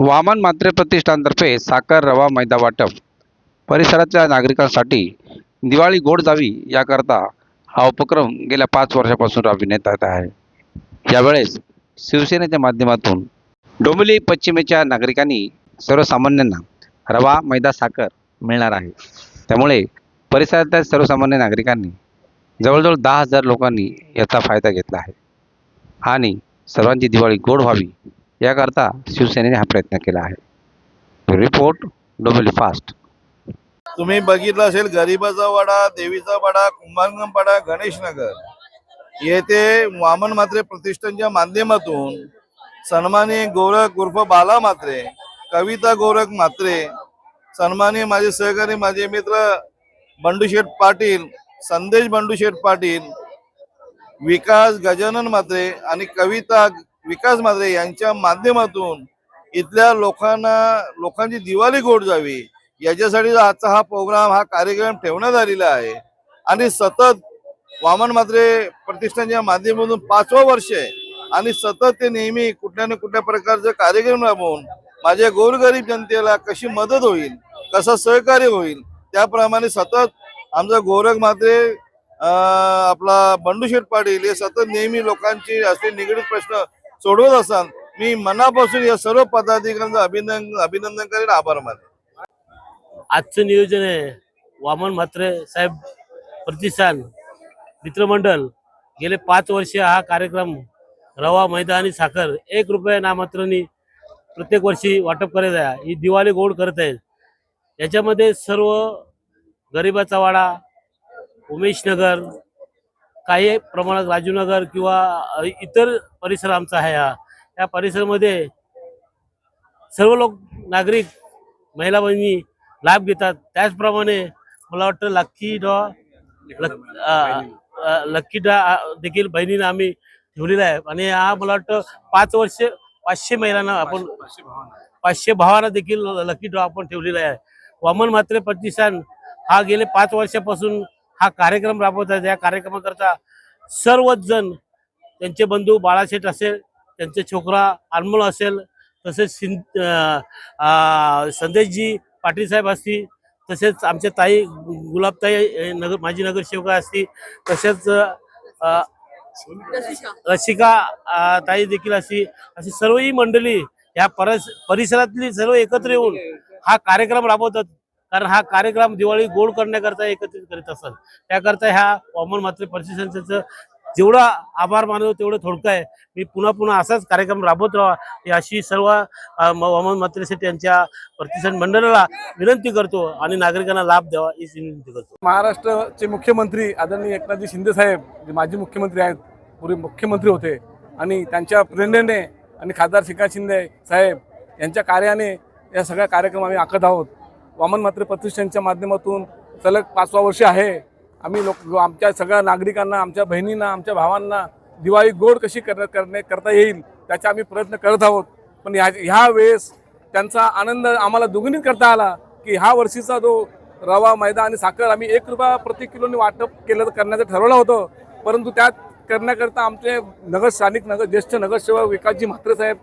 वामन मात्रे प्रतिष्ठानतर्फे साखर रवा मैदा वाटप. परिसरातल्या नागरिकांसाठी दिवाळी गोड जावी याकरता हा उपक्रम गेल्या पाच वर्षापासून राबविण्यात येत आहे. यावेळेस शिवसेनेच्या माध्यमातून डोंबिवली पश्चिमेच्या नागरिकांनी सर्वसामान्यांना रवा मैदा साखर मिळणार आहे. त्यामुळे परिसरातल्या सर्वसामान्य नागरिकांनी जवळजवळ दहा हजार लोकांनी याचा फायदा घेतला आहे. आणि सर्वांची दिवाळी गोड व्हावी याकरता शिवसेनेने हा प्रयत्न केला आहे. रिपोर्ट डोंबिवली फास्ट तुम्ही बघितलं असेल गरिबाचा वाडा देवीचा वाडा कुंभारगम पाडा गणेशनगर. येथे वामन मात्रे प्रतिष्ठानच्या माध्यमातून सन्मानी गोरख उर्फ बाला मात्रे कविता गोरख मात्रे सन्मानी माझे सहकारी माझे मित्र बंडूशेठ पाटील संदेश बंडूशेठ पाटील विकास गजानन मात्रे आणि कविता विकास मात्रे यांच्या माध्यमातून इथल्या लोकांना लोकांची दिवाळी गोड जावी याच्यासाठी आजचा हा प्रोग्राम हा कार्यक्रम ठेवण्यात आलेला आहे. आणि सतत वामन मात्रे प्रतिष्ठानच्या माध्यमातून पाचवं वर्ष आहे. आणि सतत ते नेहमी कुठल्या ना कुठल्या प्रकारचे कार्यक्रम राबवून माझ्या गोरगरीब जनतेला कशी मदत होईल कसं सहकार्य होईल त्याप्रमाणे सतत आमचा गोरख मात्रे आपला आपला बंडूशेठ पाटील हे सतत नेहमी लोकांची असले निगडीत प्रश्न सोडवत असाल मी मनापासून या सर्व पदाधिकाऱ्यांचं अभिनंदन अभिनंदन करेन आभार मानेन. आजचं नियोजन आहे. वामन म्हात्रे साहेब प्रतिष्ठान मित्रमंडळ गेले पाच वर्ष हा कार्यक्रम रवा मैदा आणि साखर एक रुपया नामात्रांनी प्रत्येक वर्षी वाटप करत आहे. ही दिवाळी गोड करत आहे. याच्यामध्ये सर्व गरिबाचा वाडा उमेश नगर काही प्रमाणात राजूनगर किंवा इतर परिसर आमचा आहे हा. या परिसरामध्ये सर्व लोक नागरिक महिला बहिणी लाभ घेतात. त्याचप्रमाणे मला वाटतं लक्की डॉ लक्की डॉ देखील बहिणीनं आम्ही ठेवलेला आहे. आणि हा मला वाटतं पाच वर्ष पाचशे महिलांना आपण पाचशे भावांना देखील लकी ड्रॉ आपण ठेवलेला आहे. वामन म्हात्रे प्रतिष्ठान हा गेले पाच वर्षापासून हा कार्यक्रम राबवत आहे या कार्यक्रमाकरता सर्वच जण त्यांचे बंधू बाळाशेठ असेल त्यांचे छोकरा अनमोल असेल तसेच सिं संदेशजी पाटील साहेब असतील तसेच आमच्या ताई गुलाबताई नगर माजी नगरसेवका असतील तसेच रसिका. ताई देखील अशी अशी सर्व ही मंडळी या परस परिसरातली सर्व एकत्र येऊन हा कार्यक्रम राबवतात. कारण हा कार्यक्रम दिवाळी गोड करण्याकरता एकत्रित करीत असतात त्याकरता ह्या वामन मात्र परिस्थितीचं जेवढा आभार मानतो तेवढं थोडकं आहे. मी पुन्हा पुन्हा असाच कार्यक्रम राबवत राहा अशी सर्व म- वामन मात्रेसाठी यांच्या प्रतिष्ठान मंडळाला विनंती करतो आणि नागरिकांना लाभ द्यावा ही विनंती करतो. महाराष्ट्राचे मुख्यमंत्री आदरणीय एकनाथजी शिंदे साहेब जे माजी मुख्यमंत्री आहेत पूर्वी मुख्यमंत्री होते आणि त्यांच्या प्रेरणेने आणि खासदार श्रीकांत शिंदे साहेब यांच्या कार्याने या सगळ्या कार्यक्रम आम्ही आखत आहोत. वामन मात्रे प्रतिष्ठानच्या माध्यमातून सलग पाचवा वर्ष आहे. आम्ही लोक आमच्या सगळ्या नागरिकांना आमच्या बहिणींना आमच्या भावांना दिवाळी गोड कशी कर करणे करता येईल त्याचा आम्ही प्रयत्न करत आहोत. पण ह्या ह्या वेळेस त्यांचा आनंद आम्हाला दुगणित करता आला की ह्या वर्षीचा जो रवा मैदा आणि साखर आम्ही एक रुपया प्रति किलोने वाटप केलं करण्याचं ठरवलं होतं. परंतु त्यात करण्याकरता आमचे नगर स्थानिक नगर ज्येष्ठ नगरसेवक विकासजी म्हात्रे साहेब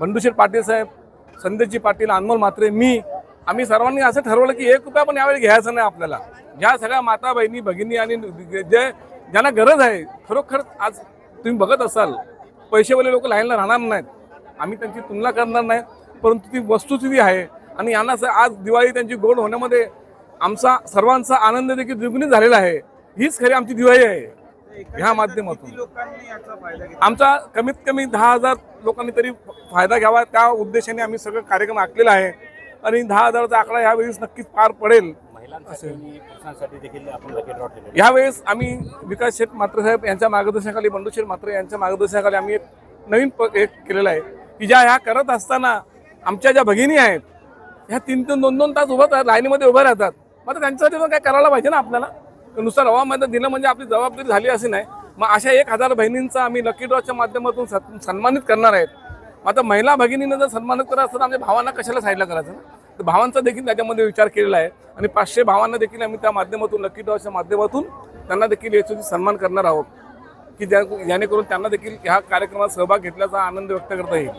बंडूशेठ पाटील साहेब संदेशजी पाटील अनमोल म्हात्रे मी आम्ही सर्वांनी असं ठरवलं की एक रुपया पण यावेळी घ्यायचं नाही आपल्याला. ज्या सगळ्या माता बहिणी भगिनी आणि जे ज्यांना गरज आहे खरोखर आज तुम्ही बघत असाल पैसेवाले लोक लाईनला राहणार नाहीत. आम्ही त्यांची तुलना करणार नाही परंतु ती वस्तुस्थिती आहे. आणि यांना आज दिवाळी त्यांची गोड होण्यामध्ये आमचा सर्वांचा आनंद देखील द्विगुणित झालेला आहे. हीच खरी आमची दिवाळी आहे. ह्या माध्यमातून. आमचा कमीत कमी दहा हजार लोकांनी तरी फायदा घ्यावा त्या उद्देशाने आम्ही सगळं कार्यक्रम आखलेला आहे. आणि दहा हजाराचा आकडा यावेळेस नक्कीच पार पडेल. यावेळेस आम्ही विकास शेठ मात्रे साहेब यांच्या मार्गदर्शनाखाली बंडू शेठ मात्रे यांच्या मार्गदर्शनाखाली आम्ही एक नवीन एक केलेला आहे की ज्या ह्या करत असताना आमच्या ज्या भगिनी आहेत ह्या तीन तीन दोन दोन तास उभं लाईनीमध्ये उभं राहतात. मग आता त्यांच्यासाठी पण काय करायला पाहिजे ना आपल्याला? नुसतं रवा मैदान दिलं म्हणजे आपली जबाबदारी झाली अशी नाही. मग अशा एक हजार बहिणींचा आम्ही लकी ड्रॉच्या माध्यमातून सन्मानित करणार आहेत. मग आता महिला भगिनीनं जर सन्मानित करत असतं तर आमच्या भावांना कशाला साईडला करायचं? तर भावांचा देखील त्याच्यामध्ये विचार केलेला आहे. आणि पाचशे भावांना देखील आम्ही त्या माध्यमातून लकी डॉच्या माध्यमातून त्यांना देखील याची सन्मान करणार आहोत. की ज्या जेणेकरून त्यांना देखील ह्या कार्यक्रमात सहभाग घेतल्याचा आनंद व्यक्त करता येईल.